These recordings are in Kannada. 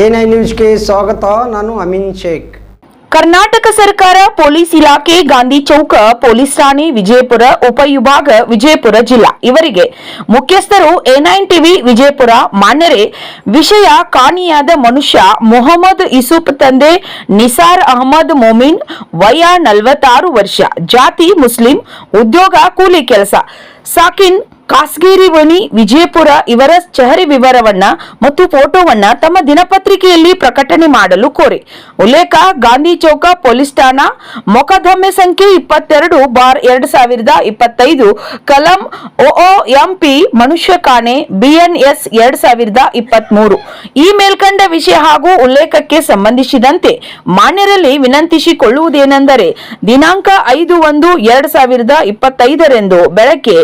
ಎನ್ ಐ ನ್ಯೂಸ್ಗೆ ಸ್ವಾಗತ. ನಾನು ಅಮಿನ್ ಶೇಖ್. ಕರ್ನಾಟಕ ಸರ್ಕಾರ, ಪೊಲೀಸ್ ಇಲಾಖೆ, ಗಾಂಧಿ ಚೌಕ, ಪೊಲೀಸ್ ಠಾಣೆ, ವಿಜಯಪುರ ಉಪವಿಭಾಗ, ವಿಜಯಪುರ ಜಿಲ್ಲಾ. ಇವರಿಗೆ ಮುಖ್ಯಸ್ಥರು ಎನ್ಐನ್ ಟಿವಿ, ವಿಜಯಪುರ. ಮಾನ್ಯರೇ, ವಿಷಯ ಕಾಣಿಯಾದ ಮನುಷ್ಯ ಮೊಹಮ್ಮದ್ ಇಸುಫ್ ತಂದೆ ನಿಸಾರ್ ಅಹಮದ್ ಮೊಮಿನ್, ವಯ ನಲವತ್ತಾರು ವರ್ಷ. ಜಾತಿ ಮುಸ್ಲಿಂ, ಉದ್ಯೋಗ, ಕೂಲಿ ಕೆಲಸ. ಸಾಕಿನ್ ಕಾಸ್ಗೇರಿ ವಣಿ, ವಿಜಯಪುರ ಇವರ ಚಹರಿ ವಿವರವನ್ನ ಮತ್ತು ಫೋಟೋವನ್ನ ತಮ್ಮ ದಿನಪತ್ರಿಕೆಯಲ್ಲಿ ಪ್ರಕಟಣೆ ಮಾಡಲು ಕೋರಿ. ಉಲ್ಲೇಖ, ಗಾಂಧಿ ಚೌಕ ಪೊಲೀಸ್ ಠಾಣಾ, ಮೊಕದ್ದಮೆ ಸಂಖ್ಯೆ ಇಪ್ಪತ್ತೆರಡು ಬಾರ್ ಎರಡ್ ಸಾವಿರದ ಇಪ್ಪತ್ತೈದು, ಕಲಂ ಒಒಎಂಪಿ, ಮನುಷ್ಯ ಕಾಣೆ, ಬಿಎನ್ಎಸ್ ಎರಡ್ ಸಾವಿರದ ಇಪ್ಪತ್ಮೂರು. ಈ ಮೇಲ್ಕಂಡ ವಿಷಯ ಹಾಗೂ ಉಲ್ಲೇಖಕ್ಕೆ ಸಂಬಂಧಿಸಿದಂತೆ ಮಾನ್ಯರಲ್ಲಿ ವಿನಂತಿಸಿಕೊಳ್ಳುವುದೇನೆಂದರೆ, ದಿನಾಂಕ ಐದು ಒಂದು ಎರಡ್ ಸಾವಿರದ ಇಪ್ಪತ್ತೈದರಂದು ಬೆಳಗ್ಗೆ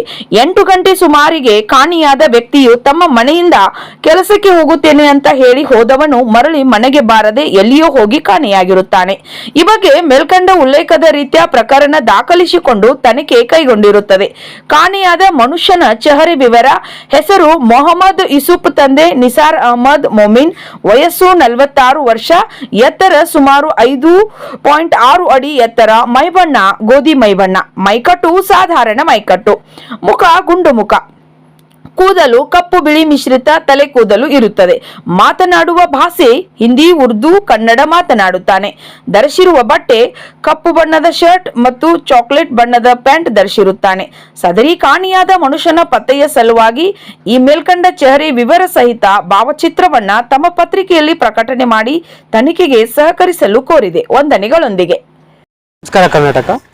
ಎಂಟು ಗಂಟೆ ಸುಮಾರಿಗೆ ಕಾಣಿಯಾದ ವ್ಯಕ್ತಿಯು ತಮ್ಮ ಮನೆಯಿಂದ ಕೆಲಸಕ್ಕೆ ಹೋಗುತ್ತೇನೆ ಅಂತ ಹೇಳಿ ಹೋದವನು ಮರಳಿ ಮನೆಗೆ ಬಾರದೆ ಎಲ್ಲಿಯೋ ಹೋಗಿ ಕಾಣೆಯಾಗಿರುತ್ತಾನೆ. ಈ ಬಗ್ಗೆ ಮೇಲ್ಕಂಡ ಉಲ್ಲೇಖದ ರೀತಿಯ ಪ್ರಕರಣ ದಾಖಲಿಸಿಕೊಂಡು ತನಿಖೆ ಕೈಗೊಂಡಿರುತ್ತದೆ. ಕಾಣೆಯಾದ ಮನುಷ್ಯನ ಚಹರಿ ವಿವರ, ಹೆಸರು ಮೊಹಮ್ಮದ್ ಇಸುಫ್ ತಂದೆ ನಿಸಾರ್ ಅಹಮದ್ ಮೊಮಿನ್, ವಯಸ್ಸು ನಲವತ್ತಾರು ವರ್ಷ, ಎತ್ತರ ಸುಮಾರು ಐದು ಪಾಯಿಂಟ್ ಆರು ಅಡಿ ಎತ್ತರ ಮೈಬಣ್ಣ, ಗೋಧಿ ಮೈಬಣ್ಣ, ಮೈಕಟ್ಟು, ಸಾಧಾರಣ ಮೈಕಟ್ಟು. ಮುಖ, ಗುಂಡು ಮುಖ. ಕೂದಲು ಕಪ್ಪು ಬಿಳಿ ಮಿಶ್ರಿತ ತಲೆ ಕೂದಲು ಇರುತ್ತದೆ. ಮಾತನಾಡುವ ಭಾಷೆ ಹಿಂದಿ, ಉರ್ದು, ಕನ್ನಡ ಮಾತನಾಡುತ್ತಾನೆ. ಧರಿಸಿರುವ ಬಟ್ಟೆ ಕಪ್ಪು ಬಣ್ಣದ ಶರ್ಟ್ ಮತ್ತು ಚಾಕ್ಲೇಟ್ ಬಣ್ಣದ ಪ್ಯಾಂಟ್ ಧರಿಸಿರುತ್ತಾನೆ. ಸದರಿ ಕಾಣಿಯಾದ ಮನುಷ್ಯನ ಪತ್ತೆಯ ಸಲುವಾಗಿ ಈ ಮೇಲ್ಕಂಡ ಚೆಹರೆ ವಿವರ ಸಹಿತ ಭಾವಚಿತ್ರವನ್ನ ತಮ್ಮ ಪತ್ರಿಕೆಯಲ್ಲಿ ಪ್ರಕಟಣೆ ಮಾಡಿ ತನಿಖೆಗೆ ಸಹಕರಿಸಲು ಕೋರಿದೆ. ವಂದನೆಗಳೊಂದಿಗೆ. ನಮಸ್ಕಾರ ಕರ್ನಾಟಕ.